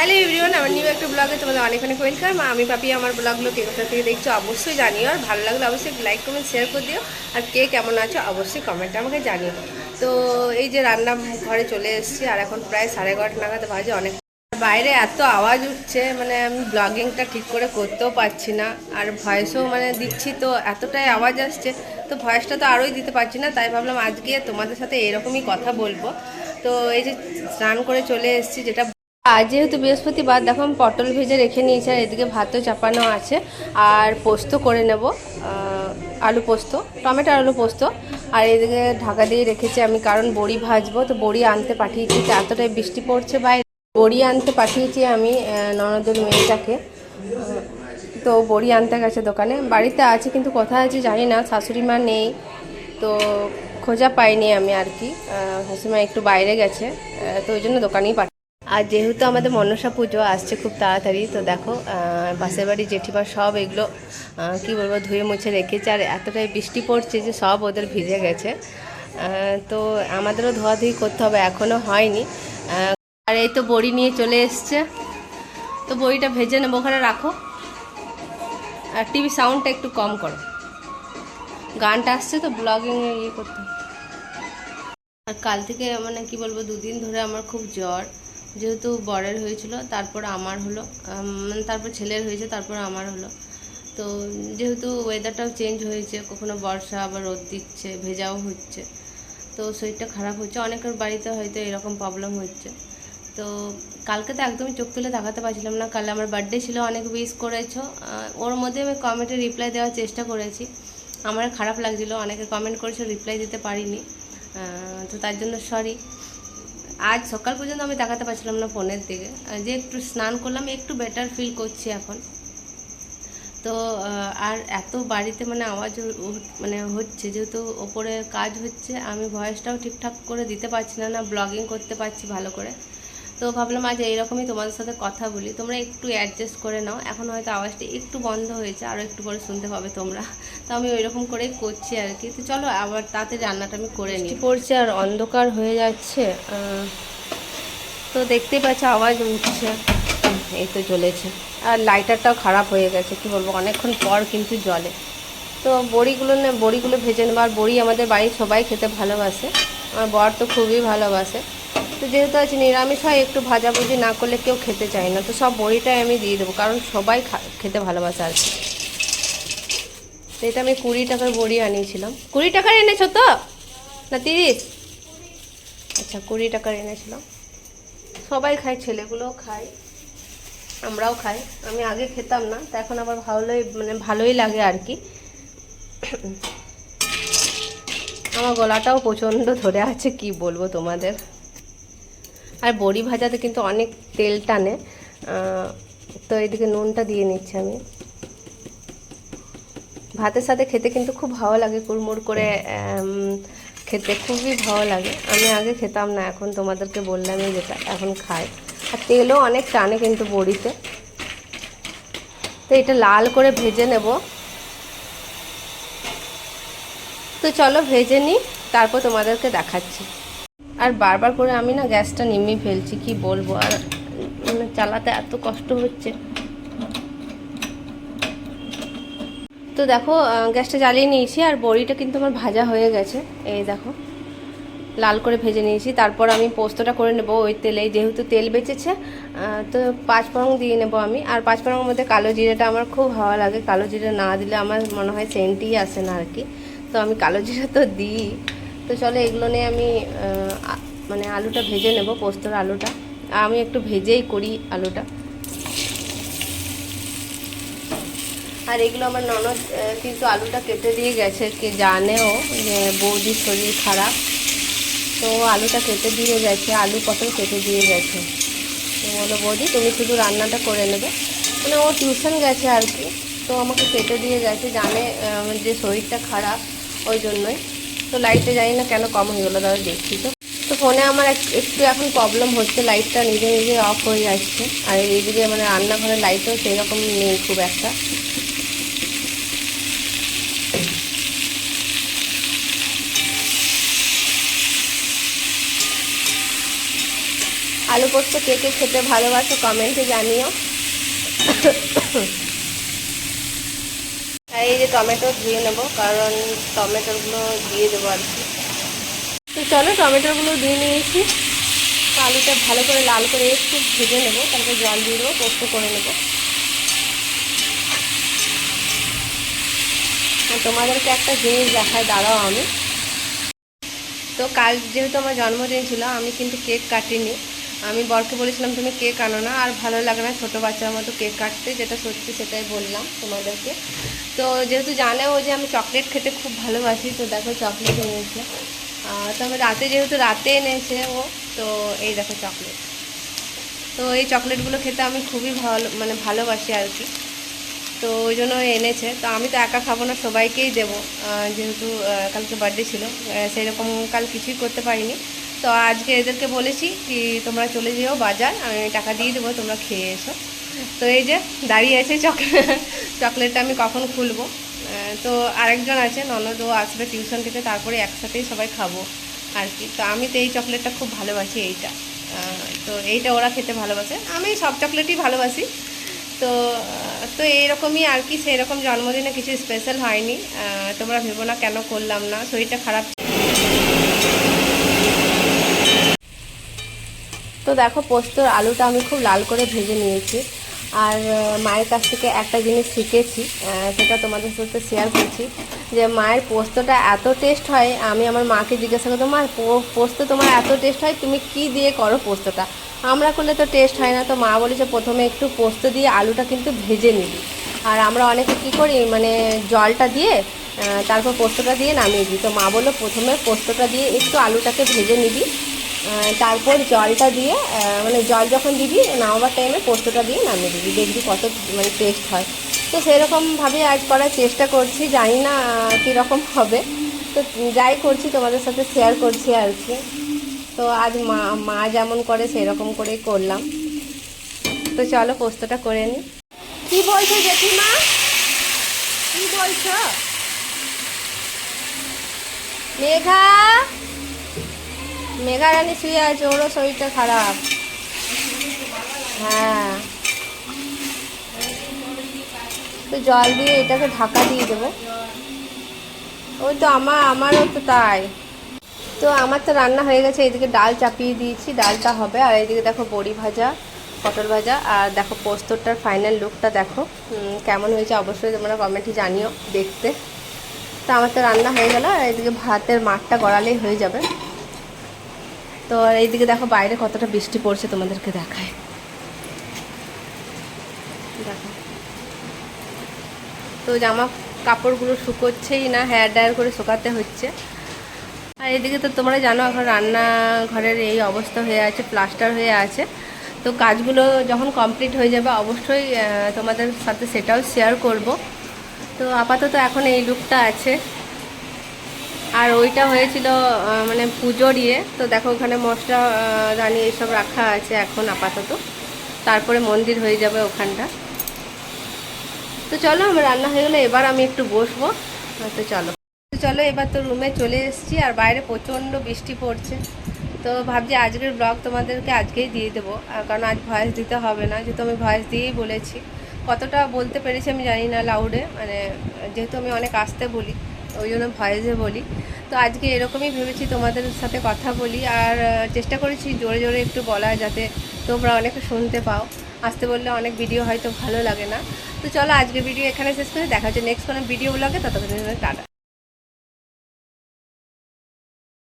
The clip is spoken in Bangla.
হ্যালো এভরিওয়ান, আমার নিউ একটা ব্লগে তোমাদের অনেক অনেক ওয়েলকাম আমি পাপি, আমার ব্লগগুলো কে কোথা থেকে দেখছ, অবশ্যই জানিও। আর ভালো লাগলে অবশ্যই লাইক কমেন্ট শেয়ার করে দিও। আর কে কেমন আছো, অবশ্যই কমেন্টে আমাকে জানিও। তো এই যে রান্না ঘরে চলে এসেছি, আর এখন প্রায় সাড়ে এগারোটা নাগাদ বাজে অনেক। বাইরে এত আওয়াজ উঠছে মানে আমি ব্লগিংটা ঠিক করে করতেও পারছি না। আর ভয়েসও মানে দিচ্ছি তো, এতটাই আওয়াজ আসছে। তো ভয়েসটা তো আরোই দিতে পারছি না, তাই ভাবলাম আজকে তোমাদের সাথে এরকমই কথা বলব। তো এই যে স্নান করে চলে এসেছি, যেটা আজ যেহেতু বৃহস্পতিবার, দেখো আমি পটল ভেজে রেখে নিয়েছি আর এদিকে ভাতও চাপানো আছে। আর পোস্ত করে নেব আলু পোস্ত, টমেটো আলু পোস্ত। আর এদিকে ঢাকা দিয়ে রেখেছি আমি, কারণ বড়ি ভাজবো, তো বড়ি আনতে পাঠিয়েছি এতটাই বৃষ্টি পড়ছে বাইরে। বড়ি আনতে পাঠিয়েছি আমি ননদের মেয়েটাকে। তো বড়ি আনতে গেছে দোকানে। বাড়িতে আছে, কিন্তু কোথায় আছে জানি না, শাশুড়ি মা নেই। তো খোঁজা পাইনি আমি আর কি শাশুড়ি মা একটু বাইরে গেছে তো ওই জন্য দোকানেই পাঠিয়ে আর যেহেতু আমাদের মনসা পুজো আসছে খুব তাড়াতাড়ি, তো দেখো পাশের বাড়ি জেঠিমা সব এগুলো কি বলব, ধুয়ে মুছে রেখেছে আর এতটাই বৃষ্টি পড়ছে যে সব ওদের ভিজে গেছে। তো আমাদেরও ধোয়াধুয়ি করতে হবে এখনও হয়নি। আর এই তো বড়ি নিয়ে চলে এসছে। তো বড়িটা ভেজে নেব, ওখানে রাখো। আর টিভি সাউন্ডটা একটু কম করো। গানটা আসছে তো ব্লগিং ইয়ে করতে আর কাল থেকে মানে কি বলব, দুদিন ধরে আমার খুব জ্বর। যেহেতু বরের হয়েছিল, তারপর আমার হলো মানে তারপর ছেলের হয়েছে, তারপর আমার হলো। তো যেহেতু ওয়েদারটাও চেঞ্জ হয়েছে, কখনো বর্ষা, আবার রোদ দিচ্ছে, ভেজাও হচ্ছে, তো শরীরটা খারাপ হচ্ছে। অনেকের বাড়িতে হয়তো এরকম প্রবলেম হচ্ছে। তো কালকে তো একদমই চোখ তুলে তাকাতে পারছিলাম না। কাল আমার বার্থডে ছিল, অনেক উইশ করেছ। ওর মধ্যে আমি কমেন্টে রিপ্লাই দেওয়ার চেষ্টা করেছি। আমার খারাপ লাগছিল, অনেকে কমেন্ট করেছে রিপ্লাই দিতে পারিনি। তো তার জন্য সরি আজ সকাল পর্যন্ত আমি তাকাতে পারছিলাম না ফোনের দিকে। যে একটু স্নান করলাম, একটু বেটার ফিল করছি এখন। তো আর এত বাড়িতে মানে আওয়াজ মানে হচ্ছে, যেহেতু ওপরে কাজ হচ্ছে, আমি ভয়েসটাও ঠিকঠাক করে দিতে পারছি না না ব্লগিং করতে পারছি ভালো করে। তো ভাবলাম আজ এইরকমই তোমাদের সাথে কথা বলি। তোমরা একটু অ্যাডজাস্ট করে নাও। এখন হয়তো আওয়াজটা একটু বন্ধ হয়েছে আরও একটু পরে শুনতে পাবে তোমরা। তো আমি ওই রকম করেই করছি আর কি। তো চলো আবার তাতে রান্নাটা আমি করে নিই। পড়ছে আর অন্ধকার হয়ে যাচ্ছে। তো দেখতেই পাচ্ছ আওয়াজ উঠছে। এই তো জ্বলেছে। আর লাইটারটাও খারাপ হয়ে গেছে কি বলব? অনেকক্ষণ পর কিন্তু জলে তো বড়িগুলো না বড়িগুলো ভেজে নেব। আর বড়ি আমাদের বাড়ির সবাই খেতে ভালোবাসে। আমার বর তো খুবই ভালোবাসে। তো যেহেতু আছে নিরামিষ হয়, একটু ভাজাভুজি না করলে কেউ খেতে চায় না। তো সব বড়িটাই আমি দিয়ে দেবো, কারণ সবাই খেতে ভালোবাসে আর কি। তো এটা আমি কুড়ি টাকার বড়ি আনিয়েছিলাম। কুড়ি টাকার এনেছো তো? না, তিরিশ? আচ্ছা কুড়ি টাকার এনেছিলাম। সবাই খায়, ছেলেগুলোও খায়, আমরাও খাই। আমি আগে খেতাম না, তো এখন আবার ভালোই মানে ভালোই লাগে আর কি। আমার গলাটাও প্রচণ্ড ধরে আছে, কি বলব তোমাদের? আর বড়ি ভাজাতে কিন্তু অনেক তেল টানে তো এদিকে নুনটা দিয়ে নিচ্ছি আমি। ভাতের সাথে খেতে কিন্তু খুব ভালো লাগে, কুড়মুড় করে খেতে খুবই ভালো লাগে। আমি আগে খেতাম না, এখন তোমাদেরকে বললামই যেটা এখন খাই। আর তেলও অনেক টানে কিন্তু বড়িতে। তো এটা লাল করে ভেজে নেব। তো চলো ভেজে নিই, তারপর তোমাদেরকে দেখাচ্ছি। আর বারবার করে আমি না গ্যাসটা নিমিয়ে ফেলছি, কি বলব? আর মানে চালাতে এত কষ্ট হচ্ছে। তো দেখো গ্যাসটা জ্বালিয়ে নিয়েছি আর বড়িটা কিন্তু আমার ভাজা হয়ে গেছে। এই দেখো, লাল করে ভেজে নিয়েছি। তারপর আমি পোস্তটা করে নেব ওই তেলে যেহেতু তেল বেঁচেছে তো পাঁচ ফোড়ন দিয়ে নেব আমি। আর পাঁচ ফোড়নের মধ্যে কালো জিরেটা আমার খুব ভালো লাগে। কালো জিরে না দিলে আমার মনে হয় সেন্টই আসে না আর কি। তো আমি কালো জিরে তো দিই। তো চলো এগুলো নিয়ে আমি মানে আলুটা ভেজে নেব, পোস্তর আলুটা। আমি একটু ভেজেই করি আলুটা। আর এগুলো আমার ননদ কিন্তু আলুটা কেটে দিয়ে গেছে, কে জানেও যে বৌদির শরীর খারাপ। তো আলুটা কেটে দিয়ে গেছে, আলু পটল কেটে দিয়ে গেছে। বলো বৌদি, তুমি শুধু রান্নাটা করে নেবে। মানে ও টিউশন গেছে আর কি, তো আমাকে কেটে দিয়ে গেছে, জানে যে শরীরটা খারাপ, ওই জন্যই। তো লাইটে জানি না কেন কম হয়ে গেলো দাদা দেখছি তো। তো ফোনে আমার একটু এখন প্রবলেম হচ্ছে লাইটটা নিজে নিজে অফ হয়ে যাচ্ছে। আর এইদিকে মানে রান্নাঘরের লাইটও সেই রকম নেই খুব একটা। আলু পোস্ত কে কে খেতে ভালোবাসো কমেন্টে জানিও। টমেটো ধুয়ে নেব, কারণ টমেটোগুলো দিয়ে দেবো আর কি। তো চলো, টমেটোগুলো দিয়ে নিয়েছি। আলুটা ভালো করে লাল করে একটু ভেজে নেব, তারপর জল দিয়ে দেবো, পোস্ত করে নেব। তোমাদেরকে একটা জিনিস দেখায় দাঁড়াও আমি। তো কাল যেহেতু আমার জন্মদিন ছিল, আমি কিন্তু কেক কাটিনি। আমি বরকে বলেছিলাম তুমি কেক আনো না আর ভালো লাগে না ছোটো বাচ্চার মতো কেক কাটতে। যেটা সত্যি সেটাই বললাম তোমাদেরকে। তো যেহেতু জানে ও যে আমি চকলেট খেতে খুব ভালোবাসি তো দেখো চকলেট এনেছে আহ, তো আমি রাতে যেহেতু রাতে এনেছে ও তো এই দেখো চকলেট। তো এই চকলেটগুলো খেতে আমি খুবই ভালো মানে ভালোবাসি আর কি। তো ওই জন্য এনেছে। তো আমি তো একা খাব না সবাইকেই দেবো। যেহেতু কালকে বার্থডে ছিল সেই রকম কাল কিছুই করতে পারিনি। তো আজকে এদেরকে বলেছি কি তোমরা চলে যেও বাজার, আমি টাকা দিয়ে দেবো, তোমরা খেয়ে এসো। তো এই যে দাঁড়িয়ে আছে চকলেট চকলেটটা আমি কখন খুলবো? তো আরেকজন আছে ননদ ও আসবে টিউশন থেকে তারপরে একসাথেই সবাই খাব আর কি। তো আমি তো এই চকলেটটা খুব ভালোবাসি এইটা। তো এইটা ওরা খেতে ভালোবাসে। আমি সব চকলেটই ভালোবাসি। তো তো এইরকমই আর কি সেই রকম জন্মদিনে কিছু স্পেশাল হয়নি। তোমরা ভেবো না কেন করলাম না, শরীরটা খারাপ তো দেখো পোস্তর আলুটা আমি খুব লাল করে ভেজে নিয়েছি। আর মায়ের কাছ থেকে একটা জিনিস শিখেছি সেটা তোমাদের সাথে শেয়ার করছি যে মায়ের পোস্তটা এত টেস্ট হয়, আমি আমার মাকে জিজ্ঞাসা করতাম, মা পোস্ত তোমার এত টেস্ট হয়, তুমি কি দিয়ে করো পোস্তটা? আমরা করলে তো টেস্ট হয় না, তো মা বলেছে প্রথমে একটু পোস্ত দিয়ে আলুটা কিন্তু ভেজে নিবি। আর আমরা অনেকে কি করি মানে জলটা দিয়ে তারপর পোস্তটা দিয়ে নামিয়ে দিই। তো মা বলল, প্রথমে পোস্তটা দিয়ে একটু আলুটাকে ভেজে নিবি তারপর জলটা দিয়ে মানে জল যখন দিবি, নামাবার টাইমে পোস্তটা দিয়ে নামিয়ে দিবি। দেখবি কত মানে টেস্ট হয়। তো সেরকমভাবে আজ করার চেষ্টা করছি। জানি না কীরকম হবে। তো যাই করছি, তোমাদের সাথে শেয়ার করছি আর কি। তো আজ মা মা যেমন করে, সেরকম করেই করলাম। তো চলো, পোস্তটা করে নিই কী বলছো, জেঠিমা? কী বলছো? মেঘা? মেঘা রানী শুয়ে আছে, ওরও শরীরটা খারাপ। হ্যাঁ। তো জল দিয়ে এটাকে ঢাকা দিয়ে দেবো। ওই তো আমার আমারও তো তাই। তো আমার তো রান্না হয়ে গেছে এইদিকে ডাল চাপিয়ে দিয়েছি, ডালটা হবে। আর এইদিকে দেখো বড়ি ভাজা, পটল ভাজা, আর দেখো পোস্তরটার ফাইনাল লুকটা দেখো। কেমন হয়েছে অবশ্যই তোমরা কমেন্টে জানিও দেখতে। তো আমার তো রান্না হয়ে গেল, আর এইদিকে ভাতের মাঠটা গড়ালেই হয়ে যাবে। তো এইদিকে দেখো বাইরে কতটা বৃষ্টি পড়ছে তোমাদেরকে দেখায়। দেখো। তো জামা কাপড়গুলো শুকোচ্ছেই না হেয়ার ড্রায়ার করে শুকাতে হচ্ছে। আর এদিকে তো তোমরা জানো এখন রান্না ঘরের এই অবস্থা হয়ে আছে প্লাস্টার হয়ে আছে। তো কাজগুলো যখন কমপ্লিট হয়ে যাবে, অবশ্যই তোমাদের সাথে সেটাও শেয়ার করব। তো আপাতত এখন এই লুকটা আছে। আর ওইটা হয়েছিল মানে পুজোর ইয়ে তো দেখো ওখানে মশলা রানি এইসব রাখা আছে এখন আপাতত। তারপরে মন্দির হয়ে যাবে ওখানটা। তো চলো, আমার রান্না হয়ে গেলে। এবার আমি একটু বসবো। তো চলো। চলো, এবার তো রুমে চলে এসেছি। আর বাইরে প্রচণ্ড বৃষ্টি পড়ছে। তো ভাবছি আজকের ব্লগ তোমাদেরকে আজকেই দিয়ে দেবো। কারণ আজ ভয়েস দিতে হবে না। যেহেতু আমি ভয়েস দিয়েই বলেছি। কতটা বলতে পেরেছি আমি জানি না লাউডে মানে যেহেতু আমি অনেক আসতে বলি। ওই জন্য ভয়েসে বলি। তো আজকে এরকমই ভেবেছি তোমাদের সাথে কথা বলি। আর চেষ্টা করেছি জোরে জোরে একটু বলা যাতে তোমরা অনেক শুনতে পাও। আসতে বললে অনেক ভিডিও হয়তো ভালো লাগে না। তো চলো আজকে ভিডিও এখানে শেষ করে দেখা হচ্ছে নেক্সট কোনো ভিডিও ব্লগে ততক্ষণ টাটা।